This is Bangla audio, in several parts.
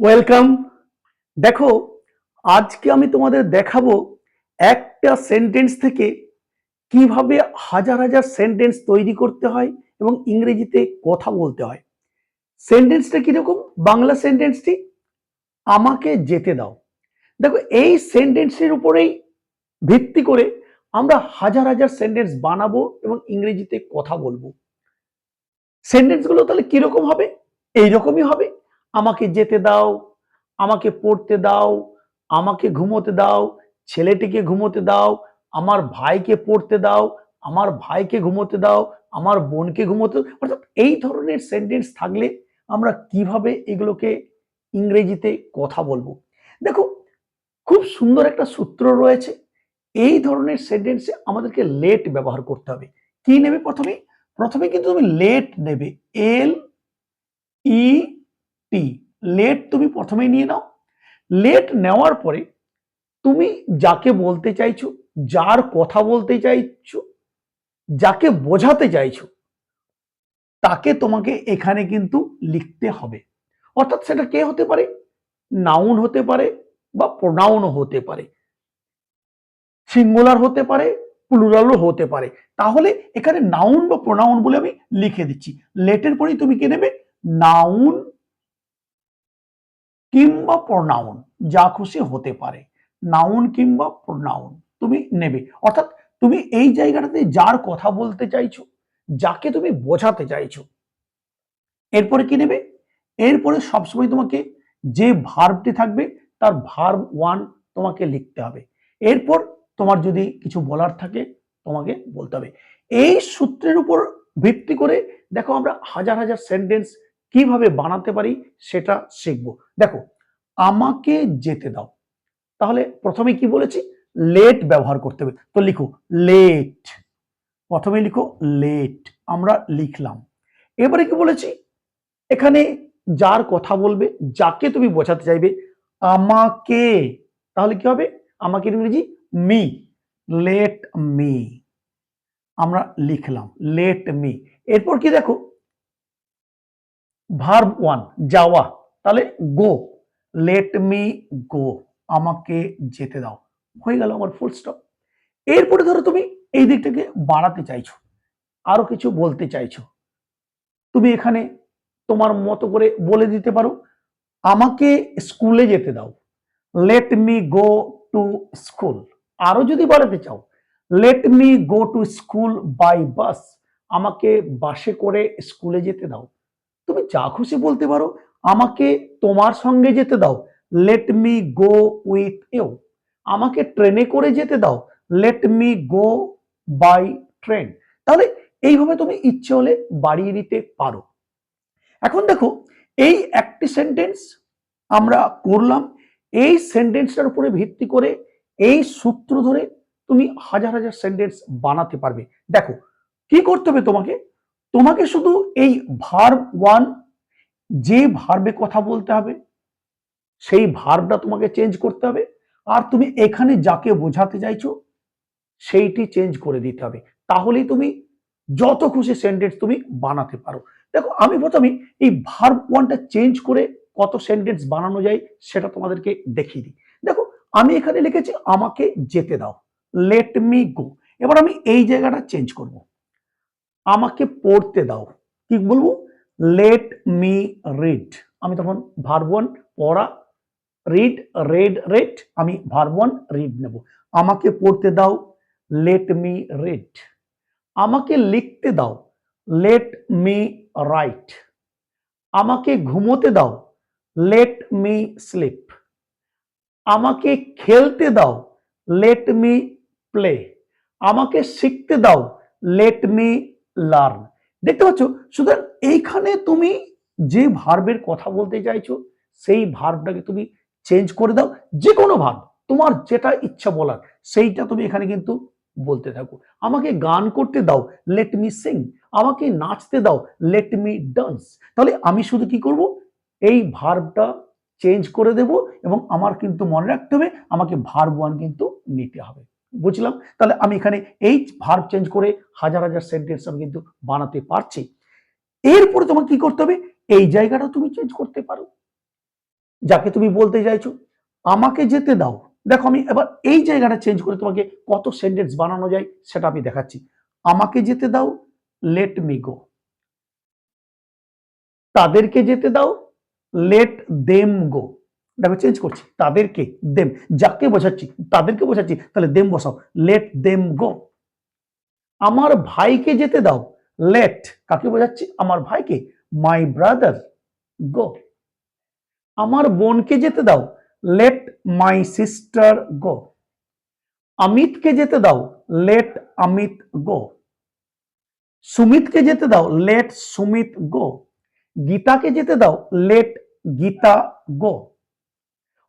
ওয়েলকাম। দেখো, আজকে আমি তোমাদের দেখাবো একটা সেন্টেন্স থেকে কীভাবে হাজার হাজার সেন্টেন্স তৈরি করতে হয় এবং ইংরেজিতে কথা বলতে হয়। সেন্টেন্সটা কীরকম? বাংলা সেন্টেন্সটি আমাকে যেতে দাও। দেখো, এই সেন্টেন্সের উপরেই ভিত্তি করে আমরা হাজার হাজার সেন্টেন্স বানাবো এবং ইংরেজিতে কথা বলব। সেন্টেন্সগুলো তাহলে কীরকম হবে? এইরকমই হবে। আমাকে যেতে দাও, আমাকে পড়তে দাও, আমাকে ঘুমোতে দাও, ছেলেটিকে ঘুমোতে দাও, আমার ভাইকে পড়তে দাও, আমার ভাইকে ঘুমোতে দাও, আমার বোনকে ঘুমোতে। অর্থাৎ এই ধরনের সেন্টেন্স থাকলে আমরা কীভাবে এগুলোকে ইংরেজিতে কথা বলব? দেখো, খুব সুন্দর একটা সূত্র রয়েছে। এই ধরনের সেন্টেন্সে আমাদেরকে লেট ব্যবহার করতে হবে। কি নেবে প্রথমে? প্রথমে কিন্তু তুমি লেট নেবে। এল ই টি লেট তুমি প্রথমেই নিয়ে নাও। লেট নেওয়ার পরে তুমি যাকে বলতে চাইছো, যার কথা বলতে চাইছো, যাকে বোঝাতে চাইছো, তাকে তোমাকে এখানে কিন্তু লিখতে হবে। অর্থাৎ সেটা কে হতে পারে? নাউন হতে পারে বা প্রোনাউনও হতে পারে। সিঙ্গুলার হতে পারে প্লুরালও হতে পারে। তাহলে এখানে নাউন বা প্রোনাউন বলে আমি লিখে দিচ্ছি। লেটের পরেই তুমি কে নেবে? নাউন কিংবা প্রোনাউন যা খুশি হতে পারে। নাউন কিংবা প্রোনাউন তুমি নেবে। অর্থাৎ তুমি এই জায়গাটাতে যার কথা বলতে চাইছো, যাকে তুমি বোঝাতে চাইছো, এরপরে কি নেবে? এরপরে সবসময় তোমাকে যে ভার্বটি থাকবে, তার ভার্ব ওয়ান তোমাকে লিখতে হবে। এরপর তোমার যদি কিছু বলার থাকে, তোমাকে বলতে হবে। এই সূত্রের উপর ভিত্তি করে, দেখো আমরা হাজার হাজার সেন্টেন্স কীভাবে বানাতে পারি সেটা শিখব। দেখো, আমাকে যেতে দাও। তাহলে প্রথমে কি বলেছি? লেট ব্যবহার করতে হবে। তো লিখো লেট প্রথমে লিখো লেট আমরা লিখলাম। এবারে কি বলেছি? এখানে যার কথা বলবে, যাকে তুমি বোঝাতে চাইবে, আমাকে। তাহলে কি হবে? আমাকে ইংরেজি মি লেট মি আমরা লিখলাম লেট মি এরপর কি দেখো? ভার্ব ওয়ান যাওয়া তাহলে গো লেট মি গো আমাকে যেতে দাও। হয়ে গেল আমার ফুল স্টপ এরপরে ধরো তুমি এই দিকটাকে বাড়াতে চাইছো, আরও কিছু বলতে চাইছো। তুমি এখানে তোমার মতো করে বলে দিতে পারো, আমাকে স্কুলে যেতে দাও। Let me go to school আরও যদি বাড়াতে চাও let me go to school by bus আমাকে বাসে করে স্কুলে যেতে দাও। তুমি যা খুশি বলতে পারো, আমাকে তোমার সঙ্গে যেতে দাও। Let me go with you আমাকে ট্রেনে করে যেতে দাও। Let me go by train তাহলে এইভাবে তুমি ইচ্ছে হলে বাড়িয়ে দিতে পারো। এখন দেখো, এই একটি সেন্টেন্স আমরা করলাম। এই সেন্টেন্সটার উপরে ভিত্তি করে এই সূত্র ধরে তুমি হাজার হাজার সেন্টেন্স বানাতে পারবে। দেখো, কি করতে হবে তোমাকে? তোমাকে শুধু এই ভার্ব ওয়ান যে ভার্বে কথা বলতে হবে, সেই ভার্বটা তোমাকে চেঞ্জ করতে হবে। আর তুমি এখানে যাকে বোঝাতে চাইছো, সেইটি চেঞ্জ করে দিতে হবে। তাহলেই তুমি যত খুশি সেন্টেন্স তুমি বানাতে পারো। দেখো, আমি প্রথমে এই ভার্ব ওয়ানটা চেঞ্জ করে কত সেন্টেন্স বানানো যায়, সেটা তোমাদেরকে দেখিয়ে দিই। দেখো, আমি এখানে লিখেছি, আমাকে যেতে দাও লেট মি গো এবার আমি এই জায়গাটা চেঞ্জ করব। আমাকে পড়তে দাও। কি বলব? লেট মি রিড আমি তখন ভার্ব পড়া রিড রেড রেড আমি ভার্ব রিড নেব। আমাকে পড়তে দাও লেট মি রিড আমাকে লিখতে দাও লেট মি রাইট আমাকে ঘুমোতে দাও লেট মি স্লিপ আমাকে খেলতে দাও লেট মি প্লে আমাকে শিখতে দাও লেট মি লার্ন দেখতে পাচ্ছ? সুতরাং এইখানে তুমি যে ভার্বের কথা বলতে চাইছো, সেই ভার্বটাকে তুমি চেঞ্জ করে দাও যে কোনো ভার্ব তোমার যেটা ইচ্ছা বলার, সেইটা তুমি এখানে কিন্তু বলতে থাকো। আমাকে গান করতে দাও লেট মি সিং আমাকে নাচতে দাও লেট মি ডান্স তাহলে আমি শুধু কি করব? এই ভার্বটা চেঞ্জ করে দেব এবং আমার কিন্তু মনে রাখতে হবে, আমাকে ভার্ব ওয়ান কিন্তু নিতে হবে। বুঝলাম? তাহলে আমি এখানে এই ভার্ব চেঞ্জ করে হাজার হাজার সেন্টেন্স আমি কিন্তু বানাতে পারছি। এরপরে তোমাকে কি করতে হবে? এই জায়গাটা তুমি চেঞ্জ করতে পারো। যাকে তুমি বলতে চাইছো, আমাকে যেতে দাও। দেখো আমি এবার এই জায়গাটা চেঞ্জ করে তোমাকে কত সেন্টেন্স বানানো যায় সেটা আমি দেখাচ্ছি। আমাকে যেতে দাও লেট মি গো তাদেরকে যেতে দাও লেট দেম গো দেখো চেঞ্জ করছি। তাদেরকে দেম যাকে বোঝাচ্ছি, তাদেরকে বোঝাচ্ছি, তাহলে দেম বসাও। লেট দেম গো আমার ভাইকে যেতে দাও। লেট কাকে বোঝাচ্ছি? আমার ভাইকে। মাই ব্রাদার গো আমার বোনকে যেতে দাও। লেট মাই সিস্টার গো অমিতকে যেতে দাও। লেট অমিত গো সুমিতকে যেতে দাও। লেট সুমিত গো গীতাকে যেতে দাও। লেট গীতা গো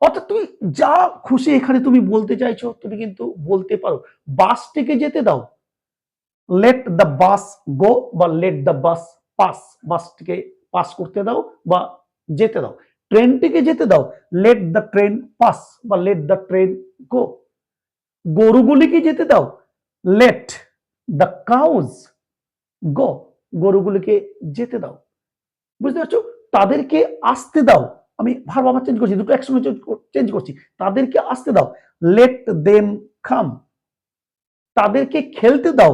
অর্থাৎ তুমি যা খুশি এখানে তুমি বলতে চাইছো, তুমি কিন্তু বলতে পারো। বাসটিকে যেতে দাও। লেট দ্য বাস গো বা লেট দ্য বাস পাস বাসটিকে পাস করতে দাও বা যেতে দাও। ট্রেনটিকে যেতে দাও। লেট দ্য ট্রেন পাস বা লেট দ্য ট্রেন গো গরুগুলিকে যেতে দাও। লেট দ্য কাউজ গো গরুগুলিকে যেতে দাও। বুঝতে পারছ? তাদেরকে আসতে দাও। আমি ভার বাবা চেঞ্জ করছি, দুটো একসঙ্গে চেঞ্জ করছি। তাদেরকে আসতে দাও। লেট দেম খাম তাদেরকে খেলতে দাও।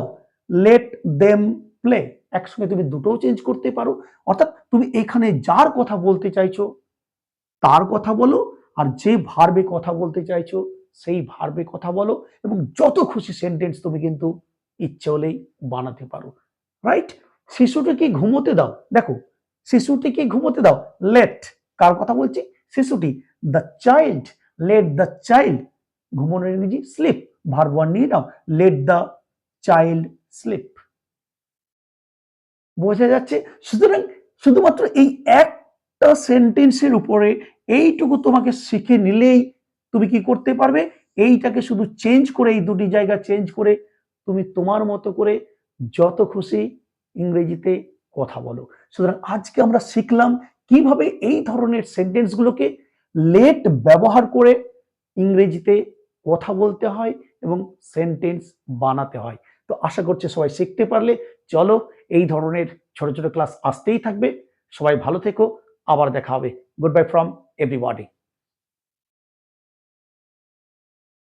লেট দেম প্লে একসঙ্গে তুমি দুটোও চেঞ্জ করতে পারো। অর্থাৎ তুমি এখানে যার কথা বলতে চাইছো, তার কথা বলো, আর যে ভার্বে কথা বলতে চাইছো, সেই ভার্বে কথা বলো, এবং যত খুশি সেন্টেন্স তুমি কিন্তু ইচ্ছে হলেই বানাতে পারো। রাইট শিশুটিকে ঘুমোতে দাও। দেখো, শিশুটিকে ঘুমোতে দাও। লেট কার কথা বলছি? শিশুটি the child let the child ঘুমানোর ইংরেজি স্লিপ ভার্ব ওয়ান নিয়ে নাও লেট দ্য চাইল্ড স্লিপ বোঝা যাচ্ছে? সুতরাং শুধুমাত্র এই একটা সেন্টেন্সের উপরে এইটুকু তোমাকে শিখে নিলেই তুমি কি করতে পারবে? এইটাকে শুধু চেঞ্জ করে, এই দুটি জায়গা চেঞ্জ করে তুমি তোমার মতো করে যত খুশি ইংরেজিতে কথা বলো। সুতরাং আজকে আমরা শিখলাম কীভাবে এই ধরনের সেন্টেন্সগুলোকে লেট ব্যবহার করে ইংরেজিতে কথা বলতে হয় এবং সেন্টেন্স বানাতে হয়? তো আশা করছি সবাই শিখতে পারলে। চলো এই ধরনের ছোট ছোট ক্লাস আসতেই থাকবে। সবাই ভালো থেকো। আবার দেখা হবে। Good buy from everybody